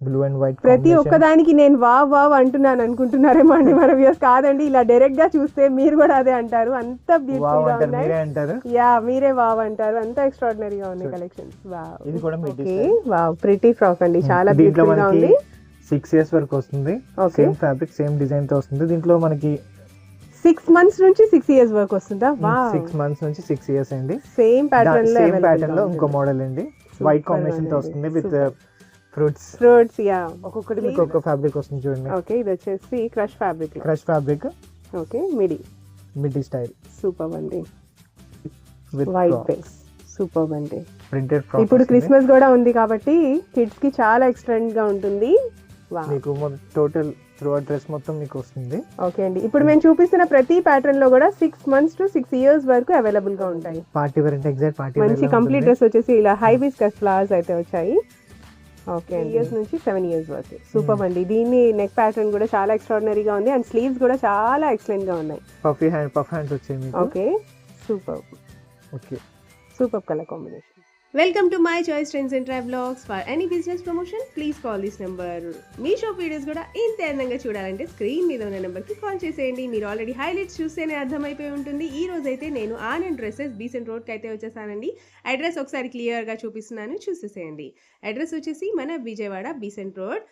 Blue and white ప్రతి ఒక్కదానికి నేను వావ్ వావ్ అంటున్నాను అనుకుంటున్నారేమో అండి మన వ్యూస్ కాదండి ఇలా డైరెక్ట్గా చూస్తే మీరు కూడా అదే అంటారు. అంత బ్యూటిఫుల్గా ఉన్నాయి. యా మీరే వావ్ అంటారు. అంత ఎక్స్ట్రాడినరీ గా Sure. కలెక్షన్స్ వావ్ ఇది కూడా ఓకే. వావ్ ప్రిటీ ఫ్రాక్ అండి. చాలా దీంట్లో బ్యూటిఫుల్గా ఉంది. సిక్స్ ఇయర్స్ వరకు వస్తుంది. సేమ్ ఫ్యాబ్రిక్ సేమ్ డిజైన్తో వస్తుంది. దీంట్లో మనకి సిక్స్ మంత్స్ నుంచి సిక్స్ ఇయర్స్ వరకు వస్తుందా? వావ్ సిక్స్ మంత్స్ నుంచి సిక్స్ ఇయర్స్ అండి. సేమ్ ప్యాటర్న్లో సేమ్ ప్యాటర్న్లో ఇంకో మోడల్ అండి. వైట్ కాంబినేషన్తో. వస్తుంది విత్. ఫ్రూట్స్. Fruits yeah. ఒక్కొక్కటి మీకు ఒక ఫ్యాబ్రిక్ వస్తుంది చూడండి. ఓకే ఇది వచ్చేసి crush fabric. Crush fabric. Okay midi. Middy style. Super అండి. విత్ వైట్ బేస్ సూపర్ అండి. ప్రింటెడ్ ఇప్పుడు క్రిస్మస్ కూడా ఉంది కాబట్టి కిడ్స్కి చాలా ఎక్స్టెండ్గా ఉంటుంది మీకు టోటల్ త్రూ డ్రెస్ మొత్తం మీకు వస్తుంది. ఓకే అండి. ఇప్పుడు మేము చూపిస్తున్న ప్రతి ప్యాటర్న్లో కూడా six months to six years వరకు అవైలబుల్గా ఉంటాయి. పార్టీ వేర్ అంటే ఎగ్జాక్ట్ పార్టీ మంచి కంప్లీట్ డ్రెస్ వచ్చేసి ఇలా హై బిస్కస్ ఫ్లవర్స్ అయితే వచ్చాయి. ఓకే ఇయర్స్ నుంచి సెవెన్ ఇయర్స్ వరకు సూపర్ అండి. దీన్ని నెక్ ప్యాటర్న్ కూడా చాలా ఎక్స్ట్రాడినరీగా ఉంది. అండ్ స్లీవ్స్ కూడా చాలా ఎక్సలెంట్గా ఉన్నాయి. పఫీ హ్యాండ్ పఫ్ హ్యాండ్స్ వచ్చాయి okay super okay super colour combination welcome to my choice trends and travel blogs for any business promotion please call this number me shop videos కూడా ఇంత అందంగా చూడాలంటే screen మీద ఉన్న నెంబర్కి కాల్ చేసేయండి. మీరు ఆల్రెడీ హైలైట్స్ చూస్తేనే అర్థమైపోయి ఉంటుంది. ఈ రోజు అయితే నేను ఆనంద్ డ్రెస్సెస్ బీసెంట్ రోడ్కి అయితే వచ్చేసానండి. అడ్రస్ ఒకసారి క్లియర్గా చూపిస్తున్నాను. చూసేసేయండి. అడ్రస్ వచ్చేసి మన Vijayawada Besant road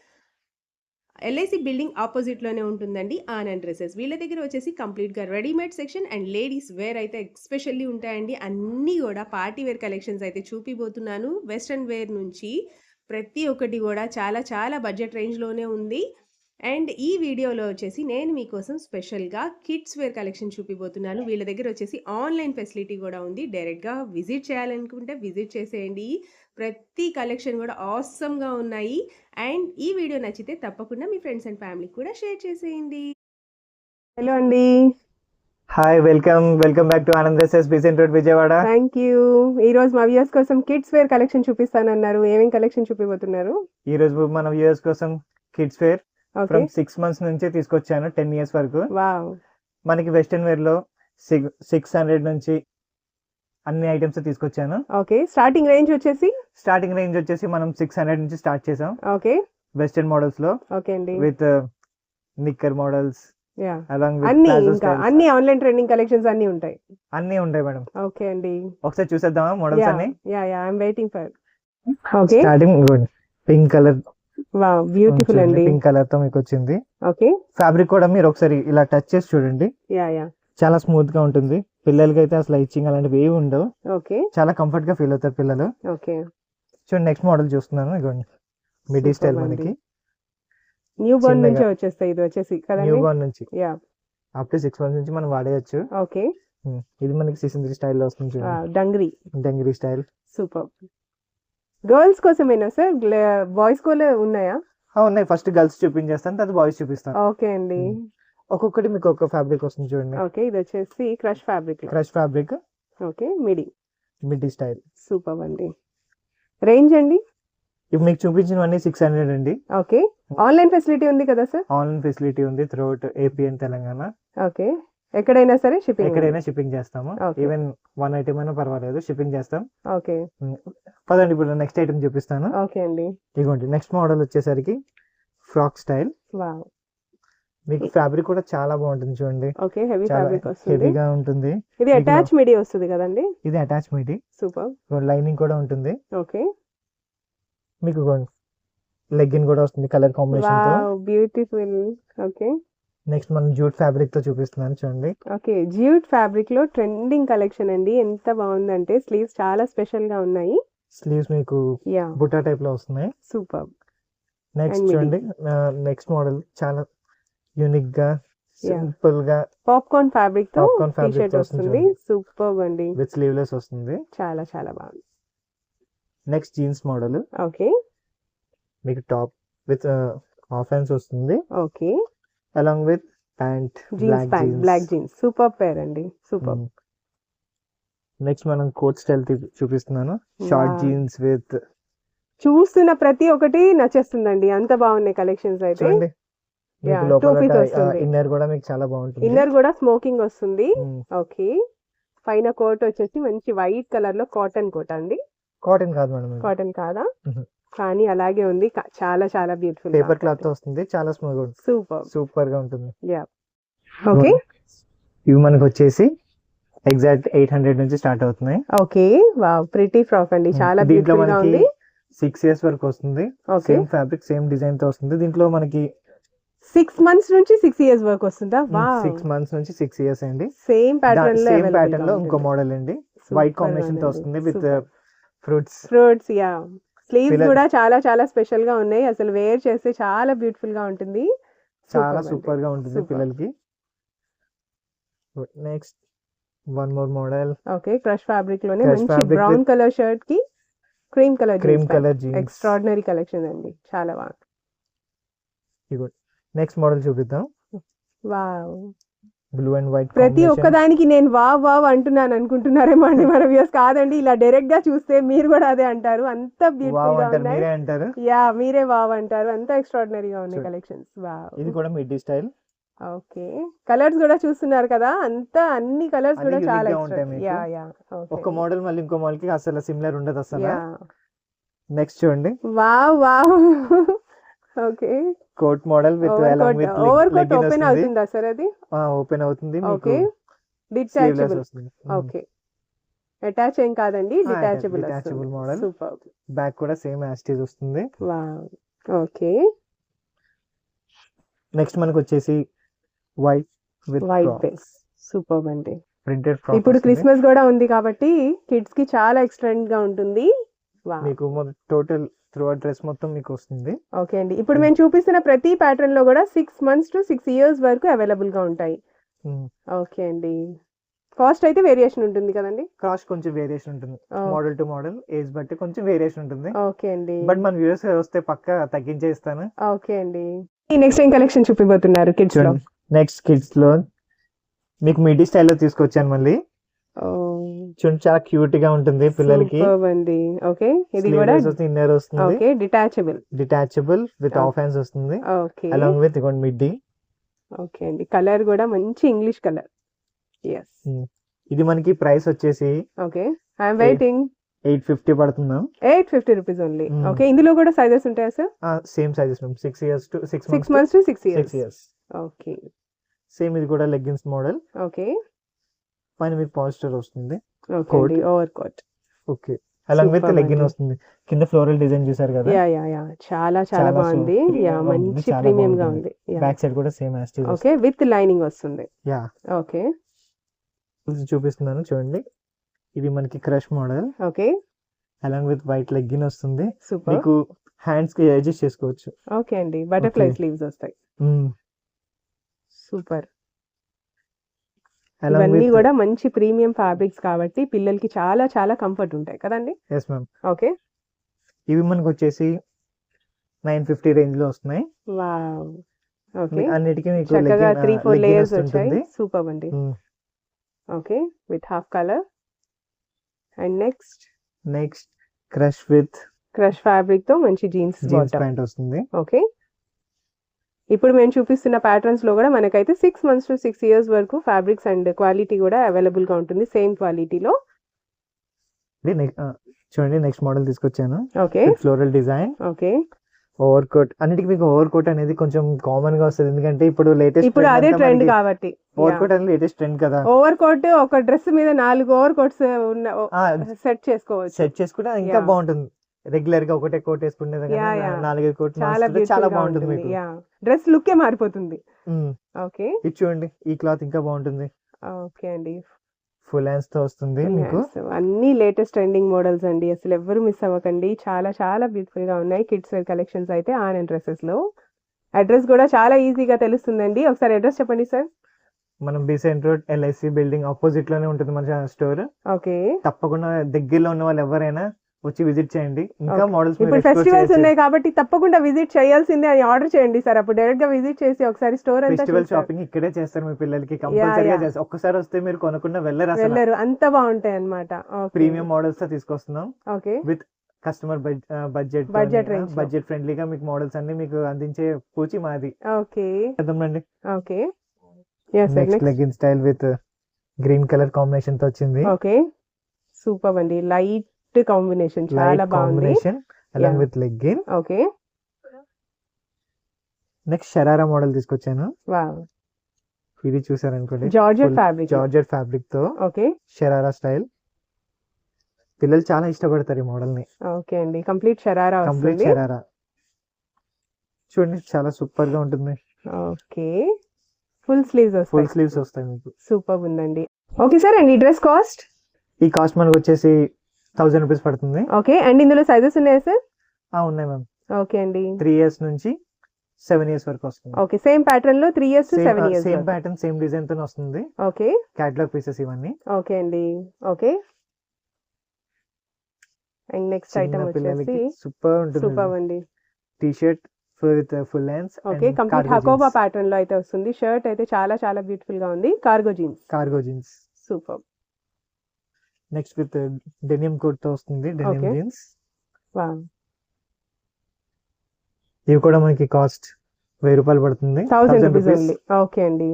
LIC building ఆపోజిట్లోనే ఉంటుందండి ఆనంద్ డ్రెస్సెస్ వీళ్ళ దగ్గర వచ్చేసి కంప్లీట్గా readymade section and ladies wear అయితే ఎస్పెషల్లీ ఉంటాయండి. అన్నీ కూడా పార్టీ వేర్ కలెక్షన్స్ అయితే చూపిపోతున్నాను వెస్ట్రన్ వేర్ నుంచి ప్రతి ఒక్కటి కూడా చాలా చాలా బడ్జెట్ రేంజ్లోనే ఉంది. అండ్ ఈ వీడియోలో వచ్చేసి నేను మీకోసం స్పెషల్గా కిడ్స్ వేర్ కలెక్షన్ చూపిపోతున్నాను వీళ్ళ దగ్గర వచ్చేసి ఆన్లైన్ ఫెసిలిటీ కూడా ఉంది. డైరెక్ట్గా విజిట్ చేయాలనుకుంటే విజిట్ చేసేయండి. ప్రతి కలెక్షన్ కూడా ఆసమ్గా ఉన్నాయి. అండ్ ఈ వీడియో నచ్చితే తప్పకుండా మీ ఫ్రెండ్స్ అండ్ ఫ్యామిలీకి కూడా షేర్ చేసేయండి. హలో అండి. Hi welcome welcome back to Anand dresses Besant road Vijayawada. Thank you. ఈ రోజు మా వ్యూయర్స్ కోసం కిడ్స్ వేర్ కలెక్షన్ చూపిస్తానన్నారు. ఏమేం కలెక్షన్ చూపిపోతున్నారు ఈ రోజు మన వ్యూయర్స్ కోసం kids wear from six months నుంచే తీసుకొచ్చాను టెన్ ఇయర్స్ వరకు. వావ్. మనకి వెస్టర్న్ వేర్లో సిక్స్ హండ్రెడ్ నుంచి అన్ని ఐటమ్స్ తీసుకొచ్చాను. ఓకే స్టార్టింగ్ రేంజ్ వచ్చేసి? స్టార్టింగ్ రేంజ్ వచ్చేసి మనం సిక్స్ హండ్రెడ్ నుంచి స్టార్ట్ చేసాం. ఓకే. వెస్టర్న్ మోడల్స్లో. ఓకే అండి. With knicker models. అలాంగ్ అన్ని ఇంకా అన్ని ఆన్లైన్ ట్రెండింగ్ కలెక్షన్స్ అన్ని ఉంటాయి. అన్ని ఉంటాయి మేడం. ఓకే అండి. ఒకసారి చూసేద్దామా మోడల్స్ అన్ని? Yeah yeah waiting for okay starting pink colour wow beautiful అండి. పింక్ కలర్తో మీకు వచ్చింది. ఓకే ఫ్యాబ్రిక్ కూడా మీరు ఒకసారి ఇలా టచ్ చేసి చూడండి. Yeah yeah. చాలా స్మూత్గా ఉంటుంది. పిల్లలకి అయితే అసలు ఇచ్చింగ్ అలాంటివి ఏవి ఉండవు. ఓకే చాలా కంఫర్ట్గా ఫీల్ అవుతారు పిల్లలు. ఓకే చూడండి నెక్స్ట్ మోడల్ చూస్తున్నాను ఇదిగోండి మిడీ. స్టైల్. మనకి. New born. నుంచే వచ్చేస్తాయి ఇది వచ్చేసి న్యూ కదండి? బార్న్ నుంచి. Yeah up to six months నుంచి మనం వాడేయచ్చు. ఓకే ఉమ్, ఇది మనకి సిసింద్రి స్టైల్లో వస్తుంది చూడండి. Dungaree dungaree style super girls కోసమేనా sir boys కూడా ఉన్నాయా? ఉన్నాయి. ఫస్ట్ గర్ల్స్ చూపించేస్తాను తర్వాత బాయ్స్ చూపిస్తాను. ఓకే అండి. Hmm. ఒక్కొక్కటి మీకు ఒక ఫ్యాబ్రిక్ వస్తుంది చూడండి. ఓకే ఇది వచ్చేసి crush fabric crush fabric okay midi middy style super అండి. రేంజ్ అండి? ఇప్పుడు మీకు చూపించినవన్నీ సిక్స్ హండ్రెడ్ అండి. ఓకే ఆన్లైన్ ఫెసిలిటీ ఉంది కదా సార్ ఆన్లైన్ ఫెసిలిటీ ఉంది throughout AP and Telangana. Okay ఎక్కడైనా సరే షిప్పింగ్ ఎక్కడైనా షిప్పింగ్ చేస్తాము. ఈవెన్ వన్ ఐటమ్ అయినా పర్వాలేదు షిప్పింగ్ చేస్తాం. ఓకే పదండి ఇప్పుడు నెక్స్ట్ ఐటమ్ చూపిస్తాను. ఓకే అండి. ఇదిగోండి నెక్స్ట్ మోడల్ వచ్చేసరికి ఫ్రాక్ స్టైల్ వావ్ మీకు ఫ్యాబ్రిక్ కూడా చాలా బాగుంటుంది చూడండి. ఓకే హెవీ ఫ్యాబ్రిక్ వస్తుంది. హెవీగా ఉంటుంది. ఇది అటాచ్ మిడి వస్తుంది కదండి? ఇది అటాచ్ మీది సూపర్. లైనింగ్ కూడా ఉంటుంది. ఓకే. మీకు లెగ్గిన్ కూడా వస్తుంది కలర్ కాంబినేషన్తో. బ్యూటిఫుల్. ఓకే. నెక్స్ట్ మనం జూట్ ఫ్యాబ్రిక్తో చూపిస్తున్నాను చూడండి. ఓకే జ్యూట్ ఫ్యాబ్రిక్లో ట్రెండింగ్ కలెక్షన్ అండి. ఎంత బాగుందంటే స్లీవ్స్ చాలా స్పెషల్గా ఉన్నాయి. స్లీవ్స్ మీకు బుట్టా టైప్లో వస్తున్నాయి. సూపర్. నెక్స్ట్. చూడండి. నెక్స్ట్ మోడల్ చాలా యూనిక్గా. సింపుల్గా పాప్కార్న్ ఫ్యాబ్రిక్తో Popcorn టీ fabric షర్ట్తో వస్తుంది. సూపర్ అండి. విత్ స్లీవ్లెస్ వస్తుంది. చాలా చాలా బాగుంది. నెక్స్ట్ జీన్స్ మోడల్ ఓకే మీకు టాప్ విత్ హాఫ్ హ్యాండ్స్ వస్తుంది. Okay along with pant jeans pant black jeans super pair అండి. సూపర్ నెక్స్ట్ మనం కోట్ స్టైల్ చూపిస్తున్నాను. షార్ట్. జీన్స్ విత్ చూస్తున్న ప్రతి ఒక్కటి నచ్చేస్తుందండి. అంత బాగున్నాయి కలెక్షన్స్ అయితే. మీకు లోపల. ఇన్నర్ కూడా మీకు చాలా బాగుంటుంది. ఇన్నర్ కూడా స్మోకింగ్ వస్తుంది. ఓకే పైన కోట్ వచ్చేసి మంచి వైట్ కలర్లో కాటన్ కోట్ అండి. కాటన్ కాదు మేడం. కాటన్ కాదా. కానీ అలాగే ఉంది. చాలా చాలా బ్యూటిఫుల్ పేపర్ క్లాత్ వస్తుంది. చాలా స్మూత్ ఉంటుంది. సూపర్ సూపర్గా ఉంటుంది ఓకే ఇవి మనకు వచ్చేసి ఎగ్జాక్ట్ ఎయిట్ హండ్రెడ్ నుంచి స్టార్ట్ అవుతున్నాయి. ఓకే వావ్ ప్రిటీ ఫ్రాక్ అండి. చాలా Hmm. దీంట్లో బ్యూటిఫుల్గా ఉంది. సిక్స్ ఇయర్స్ వరకు వస్తుంది. సేమ్ ఫ్యాబ్రిక్ సేమ్ డిజైన్తో వస్తుంది. దీంట్లో మనకి సిక్స్ మంత్స్ నుంచి సిక్స్ ఇయర్స్ వరకు వస్తుందా? సిక్స్ మంత్స్ నుంచి సిక్స్ ఇయర్స్ అండి. సేమ్ ప్యాటర్న్లో సేమ్ ప్యాటర్న్లో ఇంకో మోడల్ అండి. వైట్ కాంబినేషన్తో వస్తుంది with fruits fruits yeah sleeves కూడా చాలా చాలా స్పెషల్గా ఉన్నాయి. అసలు వేర్ చేస్తే చాలా బ్యూటిఫుల్గా ఉంటుంది. చాలా సూపర్గా ఉంటుంది. పిల్లలకి. Next one more model okay crush ఫ్యాబ్రిక్లోనే మంచి brown colour షర్ట్కి cream colour cream colour jeans extraordinary collection అండి. చాలా బాగుంది. నెక్స్ట్ మోడల్ చూపిద్దాం. వావ్ బ్లూ అండ్ వైట్ ప్రతి ఒక్కదానికి నేను వావ్ వావ్ అంటున్నాను అనుకుంటున్నారేమో అండి మన వ్యూస్ కాదండి ఇలా డైరెక్ట్గా చూస్తే మీరు కూడా అదే అంటారు. అంత బ్యూటిఫుల్గా ఉన్నాయి. యా మీరే వావ్ అంటారు. అంత ఎక్స్ట్రాడినరీ గా ఉన్నాయి. కలెక్షన్స్ వావ్ ఇది కూడా మిడ్డీ స్టైల్ ఓకే కలర్స్ కూడా చూస్తున్నారు కదా? అంతా అన్ని కలర్స్ కూడా చాలా. Yeah yeah. ఒక మోడల్ మళ్ళీ ఇంకో మోడల్కి అసలు సిమిలర్ ఉండదు అసలు. నెక్స్ట్ చూడండి. Wow wow okay coat model with along with over coat open అవుతుందా సార్ అది? ఓపెన్ అవుతుంది ఓకే డిటాచబుల్ ఓకే అటాచ్ ఏం కాదండి detachable detachable model. Super back కూడా సేమ్ యాస్టీజ్ వస్తుంది. వావ్ ఓకే నెక్స్ట్ మనకు వచ్చేసి white with white base super అండి. ప్రింటెడ్ ఇప్పుడు క్రిస్మస్ కూడా ఉంది కాబట్టి కిడ్స్కి చాలా ఎక్స్టెండ్గా ఉంటుంది. మీకు టోటల్ త్రూ డ్రెస్ మొత్తం మీకు వస్తుంది ఓకే అండి. ఇప్పుడు మేము చూపిస్తున్న ప్రతి ప్యాటర్న్లో కూడా six months to six years వరకు అవైలబుల్గా ఉంటాయి. ఓకే అండి. కాస్ట్ అయితే వేరియేషన్ ఉంటుంది కదండి? కాస్ట్ కొంచెం వేరియేషన్ ఉంటుంది. మోడల్ టు మోడల్ ఏజ్ బట్టి కొంచెం వేరియేషన్ ఉంటుంది. ఓకే అండి. బట్ మన వ్యూస్ వస్తే పక్క తగ్గించే ఇస్తాను ఓకే అండి. ఈ నెక్స్ట్ ఏం కలెక్షన్ చూపిపోతున్నారు కిడ్స్లో? నెక్స్ట్ కిడ్స్లో మీకు మిడీ స్టైల్లో తీసుకొచ్చాను మళ్ళీ. చూడండి చాలా క్యూట్గా ఉంటుంది పిల్లలకి. అండి. ఓకే. ఇది కూడా ఇన్నర్ వస్తుంది. Okay detachable. Detachable with. Off hands వస్తుంది. ఓకే. అలాంగ్ విత్ ఇగోండి మిడ్డీ. ఓకే అండి. కలర్ కూడా మంచి ఇంగ్లీష్ కలర్. ఎస్ ఇది మనకి ప్రైస్ వచ్చేసి okay. I'm waiting. Eight fifty పడుతుందా? Eight fifty rupees only. Okay. ఇందులో కూడా సైజెస్ ఉంటాయా సార్? సేమ్ సైజెస్ మేము six years to six six months to six six years. Years. Okay. Same ఇది కూడా లెగ్గిన్స్ మోడల్. ఓకే. పైన మీకు పాజిటర్ వస్తుంది. Over coat. Okay. Along with legging. వస్తుంది. కింద ఫ్లోరల్ డిజైన్ చూసారు కదా? యా యా యా చాలా చాలా బాగుంది. యా మంచి ప్రీమియం గా. ఉంది. బ్యాక్ సైడ్ కూడా సేమ్ యాస్టీజ్ ఓకే విత్ లైనింగ్ వస్తుంది. యా ఓకే చూపిస్తున్నాను చూడండి. ఇది మనకి crush model okay along with white legging వస్తుంది. సూపర్ మీకు హ్యాండ్స్కి అడ్జస్ట్ చేసుకోవచ్చు. ఓకే అండి. బటర్ఫ్లై. స్లీవ్స్ వస్తాయి. సూపర్ Along ఇవన్నీ కూడా మంచి ప్రీమియం ఫ్యాబ్రిక్స్ కాబట్టి పిల్లలకి చాలా చాలా కంఫర్ట్ ఉంటాయి. కదండి? Yes ma'am okay. ఇవి మనకు వచ్చేసి నైన్ ఫిఫ్టీ రేంజ్లో వస్తున్నాయి ఓకే. మీ- అన్నిటికీ మీకు చక్కగా త్రీ ఫోర్ లేయర్స్. వచ్చాయి. సూపర్ అండి. Mm. Okay. With half colour and next next crush with crush ఫ్యాబ్రిక్తో మంచి జీన్స్ జీన్స్ ప్యాంట్ వస్తుంది. ఓకే ఇప్పుడు మేము చూపిస్తున్న ప్యాటర్న్స్లో కూడా మనకైతే six months to six years వరకు ఫ్యాబ్రిక్స్ అండ్ క్వాలిటీ కూడా అవైలబుల్గా ఉంటుంది సేమ్ క్వాలిటీలో చూడండి నెక్స్ట్ మోడల్ తీసుకొచ్చాను. Okay floral design okay over coat అన్నిటికీ మీకు ఓవర్ కోట్ అనేది కొంచెం కామన్గా వస్తుంది. ఎందుకంటే ఇప్పుడు లేటెస్ట్ ఇప్పుడు అదే ట్రెండ్ కాబట్టి. ఓవర్ కోట్ అనేది లేటెస్ట్ ట్రెండ్ కదా. ఓవర్ కోట్ ఒక డ్రెస్ మీద నాలుగు ఓవర్ కోట్స్ ఉన్న సెట్ చేసుకోవచ్చు. సెట్ చేసుకుంటే ఇంకా. బాగుంటుంది. రెగ్యులర్గా ఒకటే కోట్ వేసుకునే yeah. నాలుగైదు కోట్ చాలా బాగుంటుంది మీకు. డ్రెస్ లుక్కే మారిపోతుంది. ఓకే. ఇది చూడండి ఈ క్లాత్ ఇంకా బాగుంటుంది. ఓకే అండి. ఫుల్ హ్యాండ్స్తో వస్తుంది మీకు. అన్ని లేటెస్ట్ ట్రెండింగ్ మోడల్స్ అండి. అసలు ఎవ్వరు మిస్ అవ్వకండి. చాలా చాలా బ్యూటిఫుల్గా ఉన్నాయి కిడ్స్ వేర్ కలెక్షన్స్ అయితే ఆన్ అండ్ డ్రెస్సెస్లో అడ్రస్ కూడా చాలా ఈజీగా తెలుస్తుందండి. ఒకసారి అడ్రస్ చెప్పండి సార్. మనం బీసెంట్ రోడ్ ఎల్ఐసి బిల్డింగ్ ఆపోజిట్లోనే ఉంటుంది మన స్టోర్. ఓకే. తప్పకుండా దగ్గరలో ఉన్న వాళ్ళు ఎవరైనా వచ్చి విజిట్ చేయండి. ఇంకా. మోడల్స్ ఇప్పుడు ఫెస్టివల్స్ ఉన్నాయి కాబట్టి తప్పకుండా విజిట్ చేయాల్సిందే అని ఆర్డర్ చేయండి సార్. అప్పుడు డైరెక్ట్గా విజిట్ చేసి ఒకసారి స్టోర్ అంతా ఫెస్టివల్. షాపింగ్ ఇక్కడే చేస్తారు మీ పిల్లలకి. కంపల్సరీగా. చేస్తారు. ఒక్కసారి వస్తే మీరు కొనకుండా వెళ్ళరు అసలు. వెళ్ళరు. అంత బాగుంటాయి అనమాట ప్రీమియం మోడల్స్తో తీసుకొస్తున్నాం. ఓకే కస్టమర్ బడ్జెట్లో. బడ్జెట్ ఫ్రెండ్లీగా మీకు మోడల్స్ అన్ని మీకు అందించే పూచి మాది. ఓకే చేద్దామండి okay next legging style with green colour కాంబినేషన్తో వచ్చింది. ఓకే సూపర్ అండి. లైట్ కాంబినేషన్ చాలా బాగుంది. Along. With legging. Okay. Next sharara model తీసుకొచ్చాను. వావ్. ఇది చూసారనుకోండి. జార్జెట్ ఫ్యాబ్రిక్ జార్జెట్ ఫ్యాబ్రిక్తో ఓకే. షరారా స్టైల్. పిల్లలు చాలా ఇష్టపడతారు ఈ మోడల్ని ఓకే అండి. Complete sharara complete sharara. చూడండి చాలా సూపర్గా ఉంటుంది. ఓకే. ఫుల్ స్లీవ్స్ ఫుల్ వస్తాయి స్లీవ్స్ వస్తాయి మీకు. సూపర్ ఉందండి. ఓకే సార్ అండ్ ఈ డ్రెస్ కాస్ట్? ఈ కాస్ట్ మనకు వచ్చేసి థౌసండ్ రూపీస్ పడుతుంది. ఓకే అండ్ ఇందులో సైజెస్ ఉన్నాయా సార్ ఆ, ఉన్నాయి మ్యామ్ ఓకే అండి. త్రీ ఇయర్స్ నుంచి సెవెన్ ఇయర్స్ వరకు వస్తుంది. ఓకే సేమ్ ప్యాటర్న్లో three years seven years same pattern same డిజైన్తో వస్తుంది. ఓకే క్యాటలాగ్ పీసెస్ ఇవన్నీ. ఓకే అండి. ఓకే అండ్ నెక్స్ట్ ఐటమ్ వచ్చేసి సూపర్ ఉంటుంది సూపర్ అండి. T shirt with full hands okay complete Hakoba ప్యాటర్న్లో అయితే వస్తుంది. షర్ట్ అయితే చాలా చాలా బ్యూటిఫుల్గా ఉంది. Cargo jeans cargo jeans super next with denim కోట్తో వస్తుంది డెనిమ్. జీన్స్ ఇవి కూడా మనకి కాస్ట్ వెయ్యి రూపాయలు పడుతుంది. Thousand 1000 rupees. ఓన్లీ ఓకే అండి.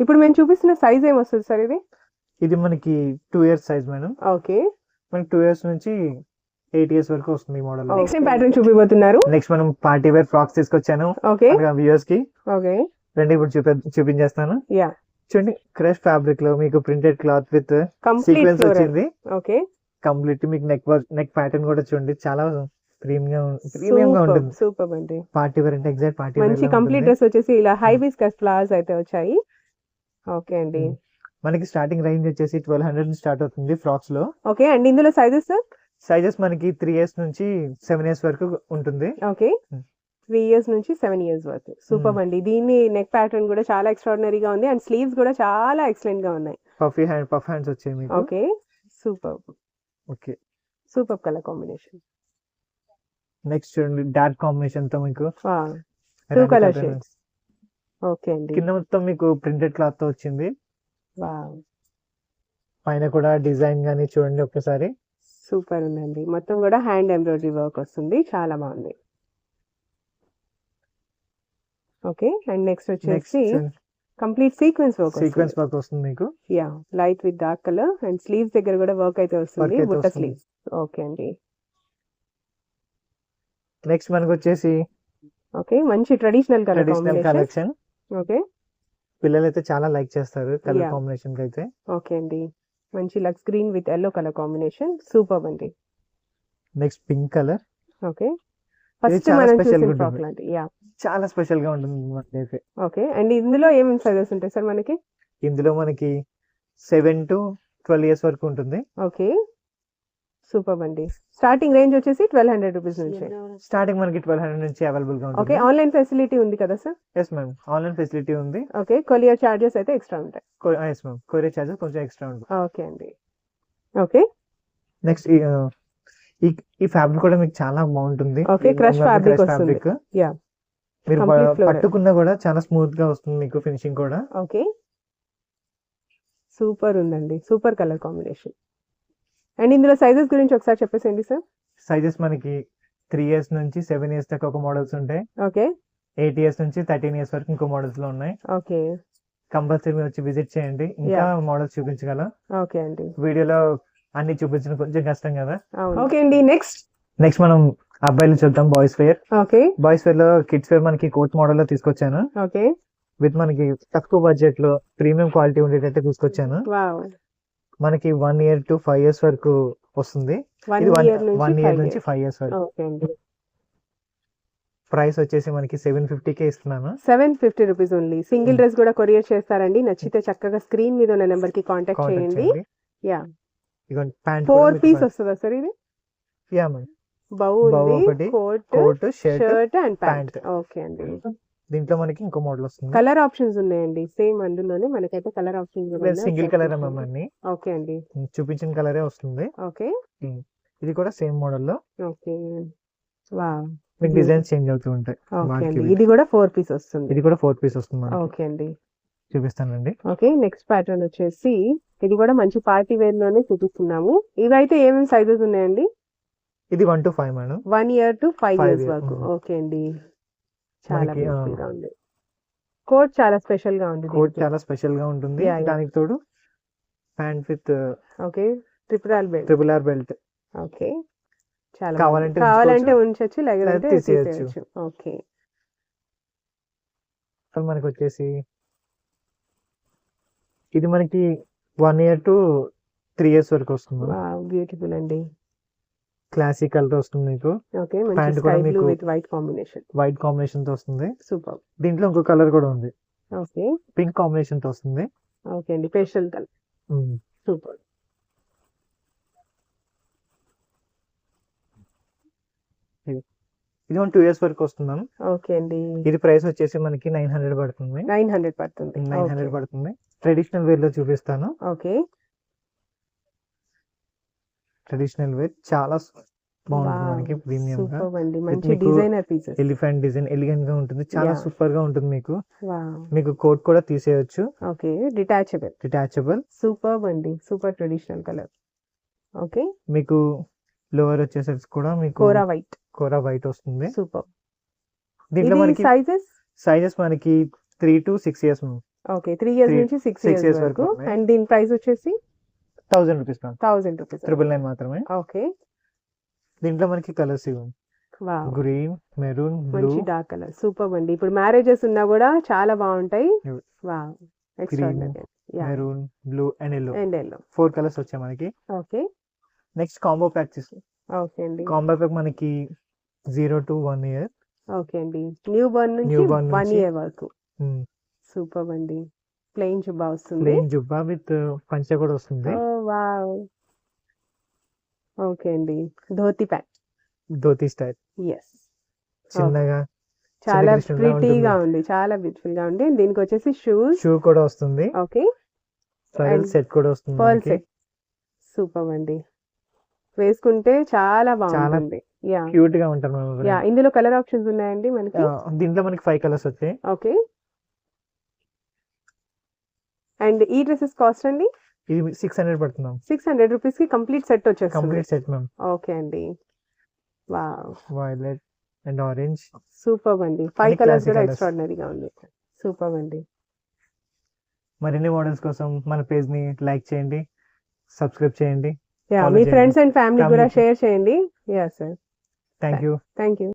ఇప్పుడు మేము చూపిస్తున్న సైజ్ ఏం వస్తుంది సార్ ఇది? ఇది మనకి two years size madam okay మనకి టూ ఇయర్స్ నుంచి ఎయిట్ ఇయర్స్ వరకు వస్తుంది మోడల్ నెక్స్ట్ టైం ప్యాటర్న్ చూపిపోతున్నారు నెక్స్ట్ మనం పార్టీ వేర్ ఫ్రాక్స్ తీసుకొచ్చాను. ఓకే వ్యూయర్స్కి ఓకే రండి ఇప్పుడు చూపి చూపించేస్తాను. యా చూడండి క్రష్ ఫ్యాబ్రిక్లో మీకు ప్రింటెడ్ క్లాత్ విత్ సీక్వెన్స్ వచ్చింది. ఓకే కంప్లీట్ మీకు నెక్ నెక్ ప్యాటర్న్ కూడా చూడండి చాలా ప్రీమియం ప్రీమియం గా ఉంటుంది. సూపర్ అండి. పార్టీ వేర్ అంటే ఎగ్జాక్ట్ పార్టీ మంచి కంప్లీట్ డ్రెస్ వచ్చేసి ఇలా హై బిస్కస్ ఫ్లవర్స్ అయితే వచ్చాయి. ఓకే అండి. Hmm. మనకి స్టార్టింగ్ రేంజ్ వచ్చేసి ట్వెల్వ్ హండ్రెడ్ స్టార్ట్ అవుతుంది ఫ్రాక్స్లో. ఓకే అండ్ ఇందులో సైజెస్ సైజెస్ మనకి త్రీ ఇయర్స్ నుంచి సెవెన్ ఇయర్స్ వరకు ఉంటుంది. Okay Hmm. త్రీ ఇయర్స్ నుంచి సెవెన్ ఇయర్స్ వరకు. Super Hmm. అండి దీన్ని నెక్ ప్యాటర్న్ కూడా చాలా ఎక్స్ట్రాడినరీగా ఉంది అండ్ స్లీవ్స్ కూడా చాలా ఎక్సలెంట్గా ఉన్నాయి. పఫీ హ్యాండ్ పఫ్ హ్యాండ్స్ వచ్చాయి మీకు? Okay super okay super colour combination next చూడండి డార్క్ కాంబినేషన్తో మీకు టూ కలర్. షేడ్స్ ఓకే అండి. కింద మొత్తం మీకు ప్రింటెడ్ క్లాత్తో వచ్చింది. వావ్ పైన కూడా డిజైన్ గానీ చూడండి ఒక్కసారి సూపర్ ఉందండి. మొత్తం కూడా హ్యాండ్ ఎంబ్రాయిడరీ వర్క్ వస్తుంది. చాలా బాగుంది. ఓకే అండ్ నెక్స్ట్ వచ్చేసి complete sequence work sequence work వస్తుంది మీకు. Yeah light with dark colour and sleeves దగ్గర కూడా వర్క్ అయితే వస్తుంది బుట్ట. స్లీవ్స్ ఓకే అండి. నెక్స్ట్ మనకు వచ్చేసి ఓకే మంచి traditional colour traditional collection okay పిల్లలు అయితే చాలా లైక్ చేస్తారు కలర్. కాంబినేషన్ అయితే. ఓకే అండి. మంచి Lux green with yellow colour combination super అండి. Next pink colour okay first చాలా మనం చూసిన ఫ్రాక్. లాంటి యా చాలా స్పెషల్గా ఉంటుంది మనకైతే ఓకే అండ్ ఇందులో ఏమేమి సైజెస్ ఉంటాయి సార్ మనకి? ఇందులో మనకి సెవెన్ టు ట్వెల్వ్ ఇయర్స్ వరకు ఉంటుంది. ఓకే సూపర్ అండి. స్టార్టింగ్ రేంజ్ వచ్చేసి ట్వెల్వ్ హండ్రెడ్ రూపీస్ నుంచి. స్టార్టింగ్ మనకి ట్వెల్వ్ హండ్రెడ్ నుంచి అవైలబుల్గా ఓకే ఆన్లైన్ ఫెసిలిటీ ఉంది కదా sir? Yes ma'am online facility ఉంది. ఓకే కొలియర్ చార్జెస్ అయితే ఎక్స్ట్రా ఉంటాయి. ఎస్ మ్యామ్ కొరియర్ చార్జెస్ కొంచెం ఎక్స్ట్రా ఉంటుంది. ఓకే అండి. ఓకే నెక్స్ట్ ఈ ఈ ఫ్యాబ్రిక్ కూడా మీకు చాలా బాగుంటుంది. fabric వస్తుంది. Yeah. మీరు. పట్టుకున్నా కూడా చాలా స్మూత్గా వస్తుంది మీకు ఫినిషింగ్ కూడా. ఓకే. సూపర్ ఉందండి. Super colour combination. అండ్ ఇందులో సైజెస్ గురించి ఒకసారి చెప్పేసేయండి సార్? సైజెస్ మనకి త్రీ ఇయర్స్ నుంచి సెవెన్ ఇయర్స్ దాకా ఒక మోడల్స్ ఉంటాయి. ఓకే. ఎయిట్ ఇయర్స్ నుంచి థర్టీన్ ఇయర్స్ వరకు ఇంకో మోడల్స్లో ఉన్నాయి. ఓకే. కంపల్సరీ మీరు వచ్చి విజిట్ చేయండి. ఇంకా మోడల్స్ చూపించగలం. ఓకే అండి. వీడియోలో అన్ని చూపించడం కొంచెం కష్టం కదా? ఓకే అండి నెక్స్ట్ నెక్స్ట్ మనం అబ్బాయిలు చూద్దాం బాయ్స్ వేర్ ఓకే బాయ్స్ వేర్లో కిడ్స్ వేర్ మనకి కోట్ మోడల్లో తీసుకొచ్చాను. ఓకే విత్ మనకి తక్కువ బడ్జెట్లో ప్రీమియం క్వాలిటీ ఉండేటట్టు తీసుకొచ్చాను. మనకి one year to five years వరకు వస్తుంది. వన్ ఇయర్ నుంచి. ఫైవ్ ఇయర్స్ వరకు. ప్రైస్ వచ్చేసి మనకి సెవెన్ కే ఇస్తున్నాను. Seven fifty rupees only single dress కూడా కొరియర్ చేస్తారండి. నచ్చితే చక్కగా స్క్రీన్ మీద ఉన్న నెంబర్కి కాంటాక్ట్ చేయండి. Yeah. ఇదిగోండి ప్యాంట్ ఫోర్ పీస్ వస్తుందా సార్ ఇది? యా ఒకటి, coat shirt and pant. Okay అండి. దీంట్లో మనకి ఇంకో మోడల్ వస్తుంది. కలర్ ఆప్షన్స్ ఉన్నాయండి సేమ్ అందులోనే మనకైతే కలర్ ఆప్షన్స్ సింగిల్ కలర్ అన్ని. ఓకే అండి. చూపించిన కలరే వస్తుంది. ఓకే. ఇది కూడా సేమ్ మోడల్లో ఓకే. వా మీకు డిజైన్స్ చేంజ్ అవుతూ ఉంటాయి. ఇది కూడా ఫోర్ పీస్ వస్తుంది. ఇది కూడా ఫోర్ పీస్ వస్తుంది ఓకే అండి. చూపిస్తానండి. ఓకే నెక్స్ట్ ప్యాటర్న్ వచ్చేసి ఇది కూడా మంచి పార్టీ వేర్లోనే చూపిస్తున్నాము. ఇవైతే ఏమేమి సైజెస్ ఉన్నాయండి? ఇది one two five madam. One year to five years వరకు. ఓకే అండి. చాలా ఉంది. కోట్ చాలా స్పెషల్గా ఉంది కోట్ చాలా స్పెషల్గా ఉంటుంది. దానికి తోడు pant with okay triple R belt triple R belt okay చాలా కావాలంటే. కావాలంటే. ఉంచొచ్చు లేకపోతే తీసేయొచ్చు. ఓకే. మనకి వచ్చేసి ఇది మనకి one year to three years వరకు వస్తుంది. బ్యూటిఫుల్ అండి. క్లాసిక్ కలర్ వస్తుంది మీకు. ఓకే Pant కూడా మీకు- విత్ వైట్ కాంబినేషన్ వైట్ కాంబినేషన్తో వస్తుంది. సూపర్ దీంట్లో ఇంకో కలర్ కూడా ఉంది. ఓకే పింక్ కాంబినేషన్తో వస్తుంది. ఓకే అండి పేస్టల్ కలర్. సూపర్ ఇది. మనం టూ ఇయర్స్ వరకు వస్తున్నాం ఓకే అండి. ఇది ప్రైస్ వచ్చేసి మనకి నైన్ హండ్రెడ్ పడుతుంది. నైన్ హండ్రెడ్ పడుతుంది. నైన్ హండ్రెడ్ పడుతుంది. ట్రెడిషనల్ వేర్లో చూపిస్తాను. ఓకే. ట్రెడిషనల్ వేర్ చాలా బాగుంటుంది మనకి ప్రీమియం మంచి డిజైనర్ పీసెస్ ఎలిఫెంట్ డిజైన్ ఎలిగెంట్గా ఉంటుంది. చాలా. సూపర్గా ఉంటుంది మీకు. మీకు కోట్ కూడా తీసేయొచ్చు. ఓకే డిటాచబుల్ డిటాచబుల్ సూపర్ అండి. Super traditional colour. ఓకే. మీకు లోవర్ వచ్చేసరికి కూడా మీకు కోరా వైట్. కోరా వైట్ వస్తుంది. సూపర్. దీంట్లో మనకి సైజెస్ సైజెస్ మనకి three to six years okay three years నుంచి సిక్స్ ఇయర్స్ వరకు. అండ్ దీని ప్రైస్ వచ్చేసి? Thousand rupees ma'am thousand rupees triple nine మాత్రమే. ఓకే. దీంట్లో మనకి కలర్స్ ఇవ్వం వావ్ గ్రీన్ మెరూన్ బ్లూ మంచి డార్క్ కలర్ సూపర్ అండి. ఇప్పుడు మ్యారేజెస్ ఉన్నా కూడా చాలా బాగుంటాయి. Wow maroon blue and yellow and yellow four colours వచ్చాయి మనకి. ఓకే నెక్స్ట్ కాంబో ప్యాక్ తీసు ఓకే అండి. కాంబో ప్యాక్ మనకి zero to one year okay అండి. న్యూ బర్న్ నుంచి Newborn వన్ ఇయర్ వరకు. సూపర్ అండి. ప్లెయిన్ జుబ్బా వస్తుంది. ప్లెయిన్ జుబ్బా విత్ పంచ కూడా వస్తుంది. వావ్. ఓకే అండి. Dhoti pant dhoti style. Yes చిన్నగా చాలా ప్రిటీగా. ఉంది. చాలా బ్యూటిఫుల్గా ఉంది. దీనికి వచ్చేసి షూస్ షూ కూడా వస్తుంది. ఓకే. And సెట్ కూడా వస్తుంది పర్ల్ మనకి. సెట్ సూపర్ అండి. వేసుకుంటే చాలా బాగుంటుంది. యా క్యూట్గా ఉంటారు యా ఇందులో కలర్ ఆప్షన్స్ ఉన్నాయండి మనకి? దీంట్లో మనకి ఫైవ్ కలర్స్ వచ్చాయి. ఓకే అండ్ ఈ డ్రెస్సెస్ కాస్ట్ అండి? ఇది సిక్స్ హండ్రెడ్ పడుతున్నాం సిక్స్ హండ్రెడ్ రూపీస్కి కంప్లీట్ సెట్ వచ్చేస్తుంది. కంప్లీట్ సెట్ మ్యామ్ ఓకే అండి. Wow violet and orange super అండి. ఫైవ్ కలర్స్ కూడా. ఎక్స్ట్రాడినరీగా ఉంది. సూపర్ అండి. మరిన్ని మోడల్స్ కోసం మన పేజ్ని లైక్ చేయండి సబ్స్క్రైబ్ చేయండి యా మీ. ఫ్రెండ్స్ అండ్ ఫ్యామిలీ కూడా. షేర్ చేయండి. Yeah sir thank you thank you